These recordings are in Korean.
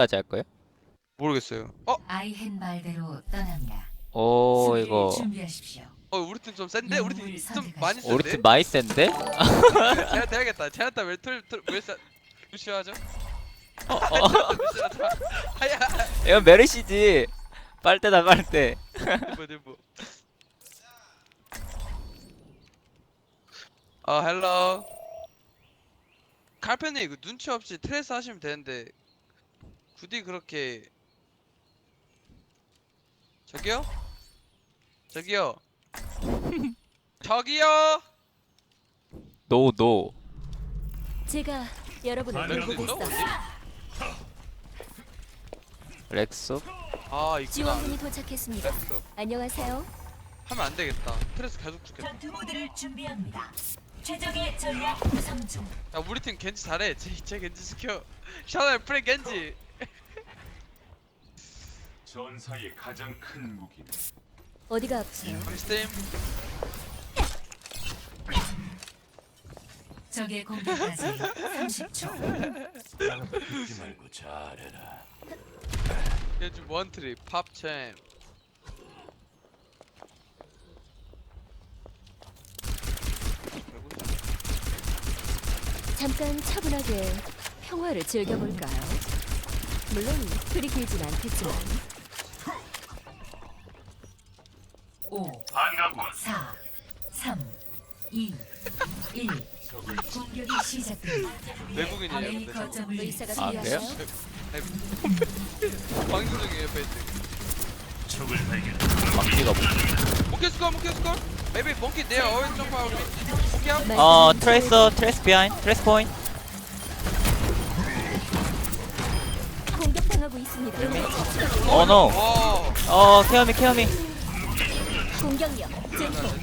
까지 할 거예요? 모르겠어요. 어? 아이헨발대로 떠납니다. 오 수비를 이거 준비하십시오. 어 우리 팀 좀 센데? 우리 팀좀 많이 센데? 우리 팀 많이 센데? 제가 돼야겠다. 제가 왜툴툴왜 무시하죠? 어, 어. 무시하죠? 아야. 이건 메르시지 빨대 나갈 때뭐 뭐. 아 헬로. 칼펜이 그 눈치 없이 트레스 하시면 되는데 굳이 그렇게 저기요? 저기요. 저기요. 노 노. 제가 여러분을 렉스 있어? 돌보겠어. 렉소? 아 있구나. 지원군이 도착했습니다. 렉스. 안녕하세요. 하면 안 되겠다. 트레스 계속 죽겠다. 전투 모드를 준비합니다. 최적의 전략 구성 중. 야 우리 팀 겐지 잘해. 제, 제 겐지 시켜. 샤넬 프레 겐지. 전사의 가장 큰 무기는 어디가 아프세요? 감스팀. 적의 공격까지 30초. 잊지 말고 잘해라. 요즘 원트리 팝챔. 잠깐 차분하게 평화를 즐겨볼까요? 물론 그리 길진 않겠지만 5, 반갑군. 4, 3, 2, 1. 공격이 시작됩니다. 외국인이에요, A 근데 저거. 거점을 의사가 아, 그래요? 필요하세요? 방송 중이에요 페이스. 적을 발견. 막지가 뭐? 몽키 스콜 몽키 스콜. Maybe 몽키 there always jump out. 몽키 업. 어 트레이서 트레이스 비하인 트레이스 포인트 공격당하고 있습니다. 어 노. 와. 어 케어미 케어미 공격력 증폭.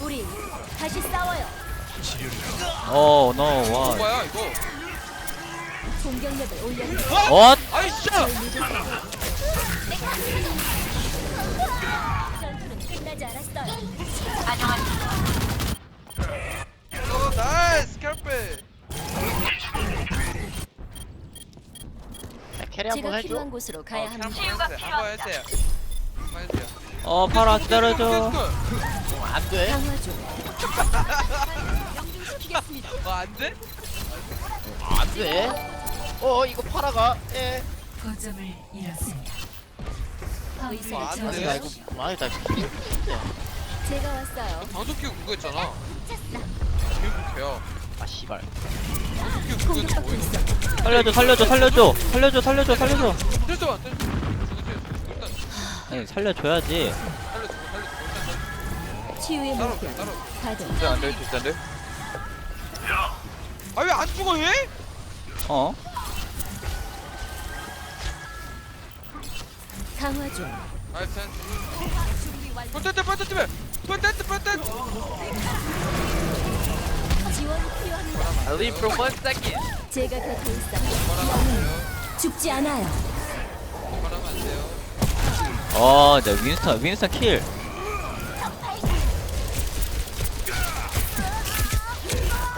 우리 다시 싸워요. 어 노. 와. 뭐야 이거? 공격력을 올려요. 어? 아이씨. 전투는 끝나지 않았어요. 오 나이스 캐페. 캐리 한번 제가 해줘. 필요한 곳으로 가야 어, 합니다. 한번 해주세요. 한번 해주세요. 어 파라 몽키 기다려줘 스콜. 안 돼. 강화 중. 어 안돼? 안 돼. 어 이거 팔아가. 예. 거점을 잃었습니다. 의사가 안 돼. 아니 나 이거 많이 다. 제가 왔어요. 방송 키고 그거 했잖아. 지금 돼요. 아 씨발. 공격받고? 있어. 살려줘 살려줘 살려줘 살려줘 살려줘 살려줘. 일단 아니 살려줘야지 치유의 물결. 따로. 가동. 진짜 안될 수 있는데? 아왜 안 죽어 얘? 어? 강화 중. 나이스 펀텐트 펀텐트 펀텐트 펀텐트 필요합니다. Leave for one second. 제가 곁에 있어. 말하면 죽지 않아요. 안 돼요 어, 네 윈스턴 윈스턴 킬.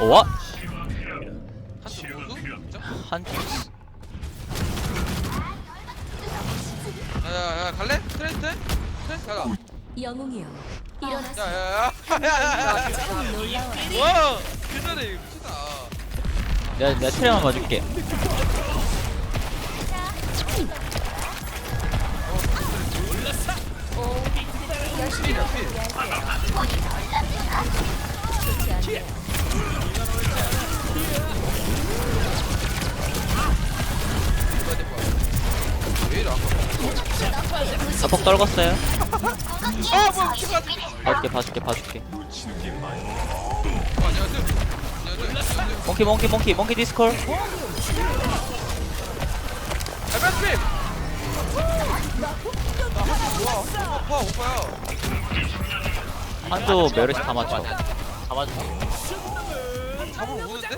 어, 와? 한쪽 모두? 한 야야야 갈래? 트레이스? 트레이스 가자 영웅이요. 일어나서 야야야 야야야 참 놀라워요. 와! 그 전에 이거 미치다 내가 내가 트레만 봐줄게. 왜 이래 아까 자폭 떨궜어요. 아 뭐야 키가 봐줄게 봐줄게 봐줄게. 몽키 몽키 몽키 몽키 디스콜. 오빠 오빠야 한조 메르시 다 맞춰. 잡아줘. 잡으러 오는데?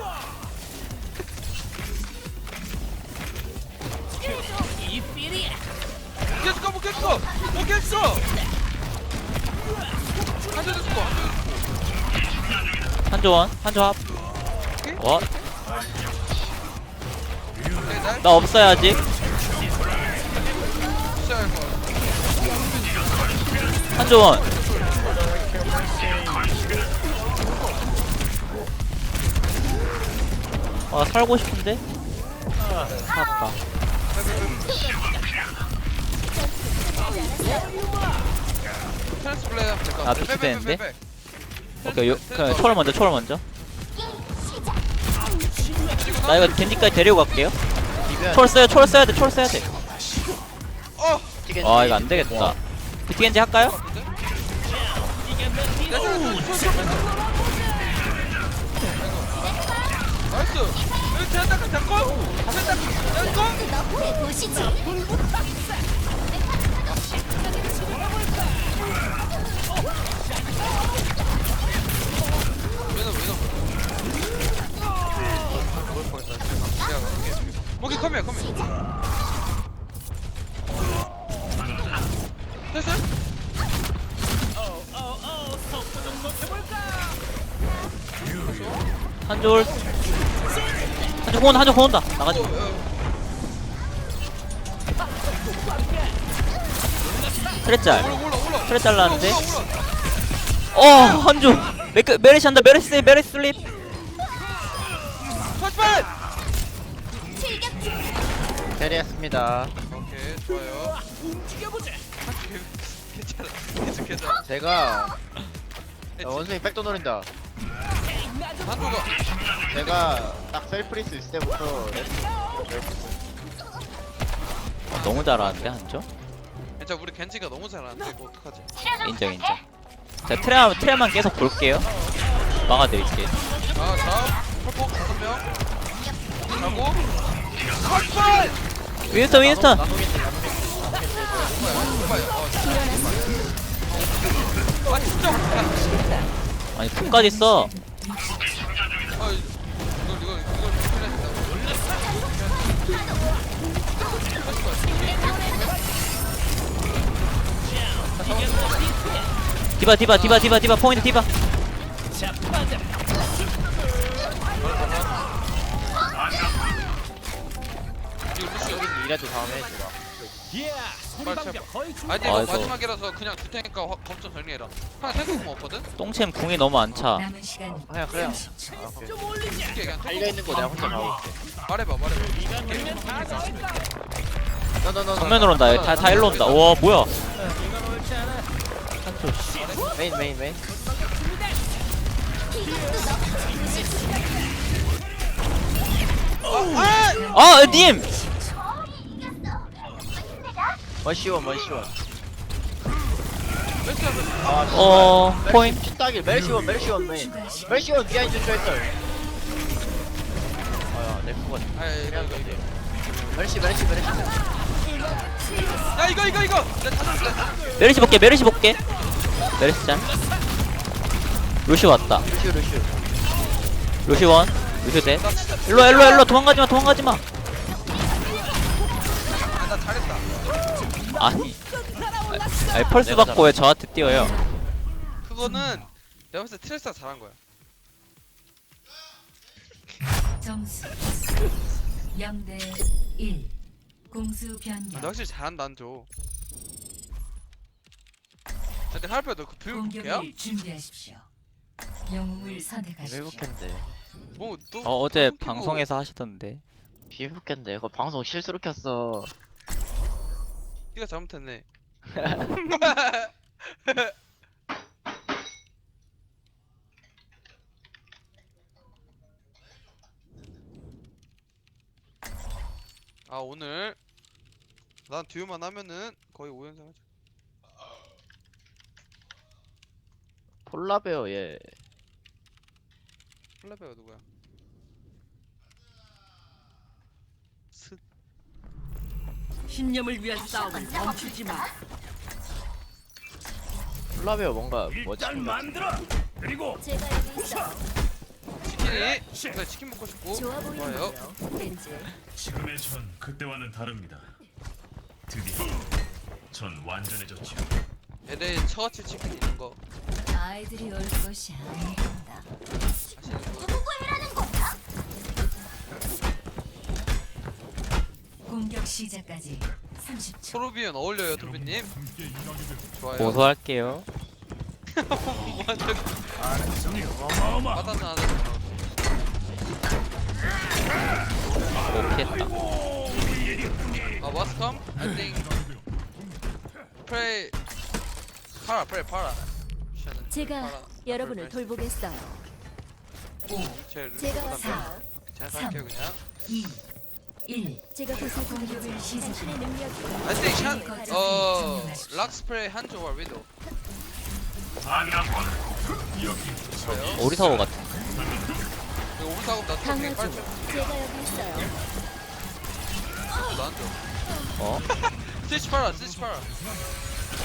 깼어 못 깼어 못 깼어 한대 됐어 한조 원 한조 합. 원. 짤나 없어요 아직 한조원 아 살고 싶은데 아까 트랜스 플레이 하면 될것 아, 같아 빼, 빼, 되는데? 오케이 요 그냥 초월 먼저 초월 먼저 나 이거 겐지까지 데리고 갈게요 초월 써야 초월 써야 돼 초월 써야 돼아 어! 돼. 아, 이거 안 되겠다 비트 겐지 할까요? 나이스! 여기 대한다크 잡고! 대한다크 잡고! 얘는 왜 오케이 컴해 컴해. 됐어? 한조월 한조 공 온다 한조 공 온다 나가지 마. 올라. 트레 잘랐는데. 어 한조 메크 메르시 한다 메르시 메르시 슬립 터치발! 캐리했습니다. 오케이 좋아요. 움직여보자. 괜찮아. 계속 괜찮아. 제가 야, 원숭이 백도 노린다. 한조가 제가 딱 셀프리스 있을 때부터 너무 잘하는데 한조 진짜 우리 겐지가 너무 잘하는데 이거 어떡하지? 인정 인정 자 트레 트레만 계속 볼게요 막아드릴게 아, 자, 펄폭 다섯 명. 자고. 컷발! 윈스턴 윈스턴 아, 진짜. 아, 아니 품까지 써 아, 이거 이거 이거 해야 된다. 디바 디바 디바 디바 디바 포인트 디바 이래도 다음에. 아니 아, 이거 이거. 마지막이라서 그냥 줄 테니까 화- 검좀 정리해라. 하나 생각 뭐 없거든? 똥챔 궁이 너무 안차 남은 시간 그냥 그래요. 30초. 아, 오케이. 그냥 달려 있는 거 내가 혼자 가고. 말해봐 말해봐. 정면으로 온다 다, 다 일로 온다 와 뭐야 메인 메인 메인. 아, 님! 원시원 원시원. 아 어, 포인트. 피따길 멜시원 멜시원 메인. 멜시원 비하인드 쇼했어. 아야 내 그거. 아 이거 이거 이거. 멜시 멜시 멜시. 야 이거 이거 이거. 메르시 볼게, 메르시 볼게. 메르시 짠. 루시 왔다. 루슈 루슈. 루시 원. 루시 대. 일로 와, 일로 와, 일로 와. 도망가지 마, 도망가지 마. 아, 나 잘했다. 아니. 아, 아니, 펄스 받고 왜 저한테 뛰어요? 그거는 내가 봤을 때 트레스가 잘한 거야. 점수 0대 1. 공수 변경. 너 확실히 잘한다 안줘. 근데 할배 너그 비밀 개야? 공격을 준비하십시오. 영웅을 선택하십시오. 비브캔데. 뭐또 어, 어제 방송에서 하시던데. 비브캔데. 그거 방송 실수로 켰어. 네가 잘못했네. 아 오늘 난 듀오만 하면은 거의 5연승 하죠. 폴라베어 얘. 플라베가 누구야? 스 신념을 위한 싸움은 멈추지 마. 폴라베어 뭔가 뭐지? 그리고 치킨이 나 치킨 먹고 싶고 좋아 좋아요. 보이는데요. 왠지. 지금의 전 그때와는 다릅니다. 드디어 전 완전해졌죠. LA 처갓집 치킨 있는 거 아이들이 올 것이 아니다. 아시는 거? 공격 시작까지 30초. 토르비언 어울려요 도비님 좋아요 고소할게요. 빠따는 안 하잖아 오 피했다. 아 what's come? I think pray pray 제가 파라. 여러분을 돌보겠어요. 쟤 제가 르 왔어요. 잘 살게요 그냥 2, 1. 제가 보살펴드리죠. 당신의 능력이 I think 한, 어 락 스프레이 한조 or 위도 오리사고 같아. 이거 오른 사고 나 강화조. 투척해 빨리 쳐 제가 여기 있어요. 나한테 어? 스티치 파라 스티치 파라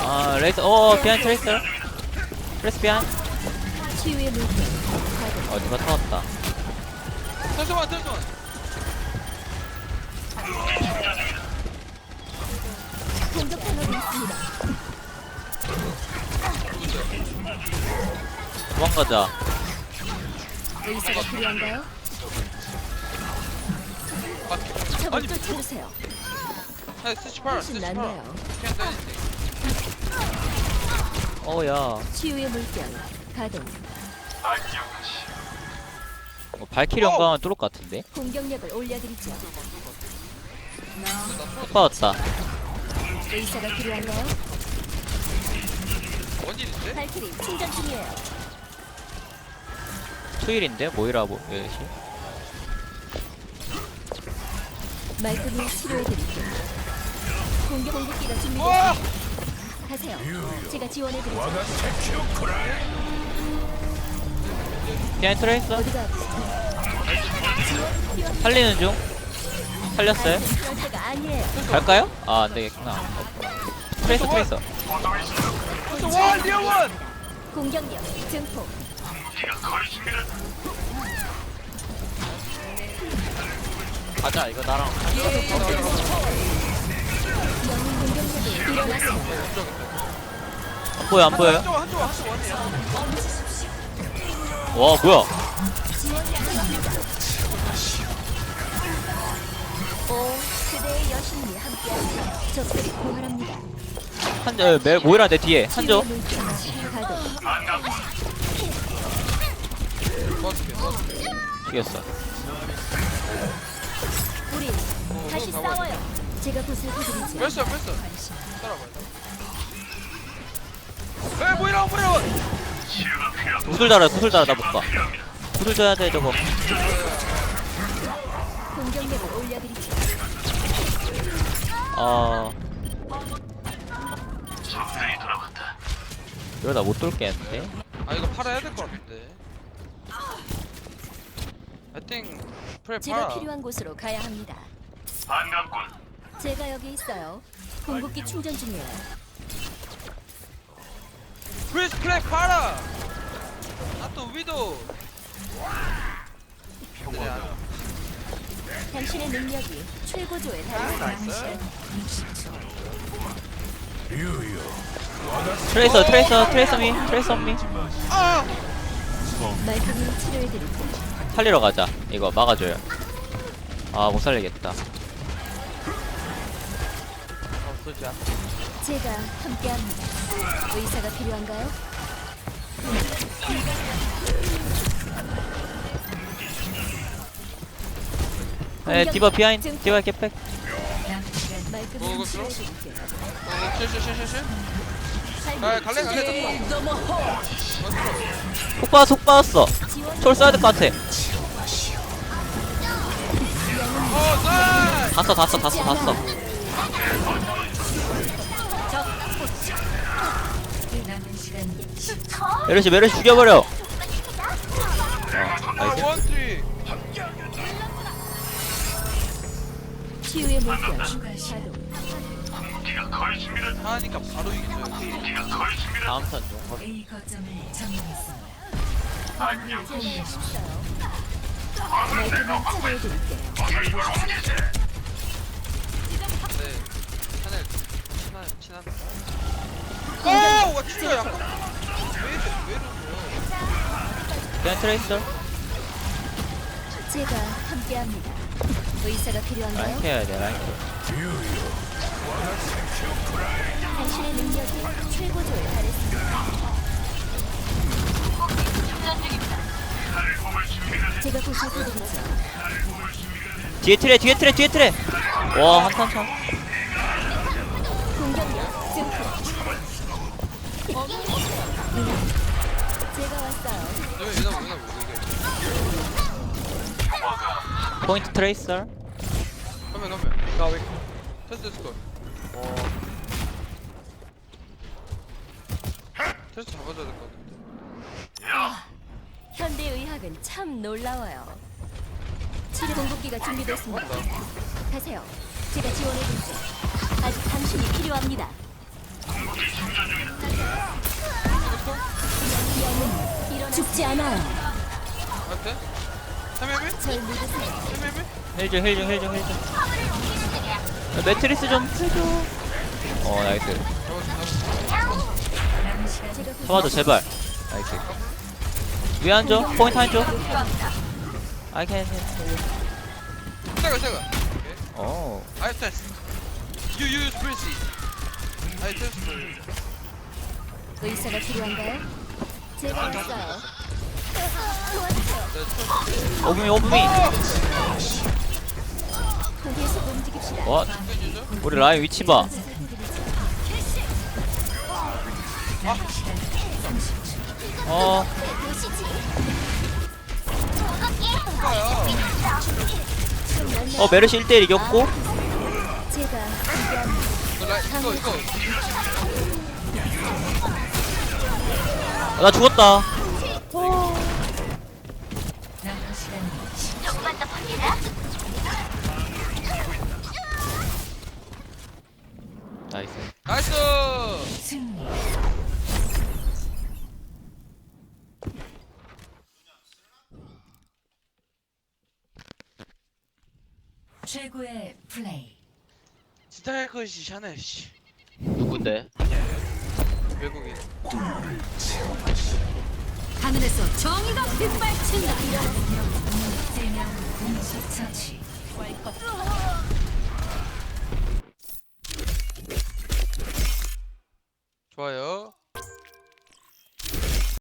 아 레이스. 어 비하인 트레이서. 트레이스. 치유의 물결. 가동. 어 누가 터졌다. 잠시만 잠시만 공격 방법이 있습니다. 도망가자. 의사가 필요한가요? 적을 쫓아주세요. 아 훨씬 낫네요. Do anything. 어야. 치유의 물결. 가동. 어, 발키리 영광은 뚫을 것 같은데. 공격력을 올려드리죠. 못 받았다. 의사가 필요한가요? 원일인데? 발키리 충전 중이에요. 투일인데 모이라 뭐 여시. 말끔히 치료해드릴게요. 공격 공격기가 와! 준비됐습니다. 가세요. 제가 지원해드리죠. 비하인 트레이서. 어디가 아프세요? 살리는 중. 살렸어요? 그럴 때가 아니에요. 갈까요? 아 안되겠구나. 트레이서 트레이서. 리어원! 공격력 증폭. 가자 이거 나랑. 영웅 공격력이 일어났습니다. 안 보여 안 보여요? 원이야 와 뭐야? 오, 그대의 여신이 함께하세요. 적들이 고발합니다. 멜 모이라 내 뒤에. 도와줄게 도와줄게 죽였어. 우리 다시 싸워요. 제가 보살펴드리죠. 뺐어 뺐어 따라봐요 에 모이라 모이라 구슬 달아 구슬 달아 나 못. 구슬 줘야 돼 저거. 공격력을 올려드리죠. 아. 이러다 못 돌겠는데? 아 이거 팔아야 될 것 같은데 I think 프레 제가 팔아 필요한 곳으로 가야 합니다. 반갑군. 제가 여기 있어요. 공급기 충전 중이에요. 프리스 프레 팔아 아또 위도 네, 안- 당신의 능력이 최고조에 달했습니다. 트레이서 트레이서 트레이서 미 트레이서 미! 말끔히. 살리러 가자. 이거 막아줘요. 아 못 살리겠다. 없어지야 제가 함께합니다. 의사가 필요한가요? 에 네, 디바 비하인 디바 개팩. 뭐? 치료해드릴게요. 어 실실실실실 아 갈래 갈래 속 받았어 속 받았어. 지원 초월 써야 될 것 같아. 어 나이스 다써 다 써 다 써 다 써. 남은 시간 10초. 메르시 메르시 죽여버려. 어, 아 나이스. 원트리 치유의 물결. 하니까 바로 이기죠 다음 턴 용. A 거점을 점령했습니다. 재미있어요. 말끔히 치료해드릴게요. 네 샤넬 친한 친한 오! 와 진짜 약간 왜 이래 왜 이러세요 비하인 트레이서. 제가 함께합니다. 의사가 라인 필요한가요? 케어야 돼 라인 케어 당신의 능력이 최고조에 달했습니다. 제가 보살펴드리죠. 뒤에 트레 뒤에 트레 뒤에 트레 와 한탄 참 공격력 증폭. 제가 왔어요. 포인트 트레이서 가면 가면 나왜 테스트 스콜 어 테스트 잡아줘야 될 것 같은데 현대 의학은 참 놀라워요. 치료 공급기가 준비됐습니다. 가세요. 제가 지원해 드리죠. 아직 당신이 필요합니다. 영웅 죽지 않아요. 한테? 3일 절 믿으세요. 3일 힐좀 힐좀 힐좀 힐좀 매트리스 좀 해줘. 어 나이스. 잡아줘 제발. 나이스. 위 앉아 포인트 한쪽 I can 세가 세가 어. I test. You use I test 의사가 필요한가요? 제가. 도와주세요. 오브미 오브미. 와 우리 라인 위치 봐. 어, 어 메르시 1대1 이겼고. 아, 나 죽었다 나이스 나이스 최고의 플레이. 스타일 것이 샤넬 씨 누군데? 외국인 하늘에서 정의가 빗발친다. 세명 공식 처치.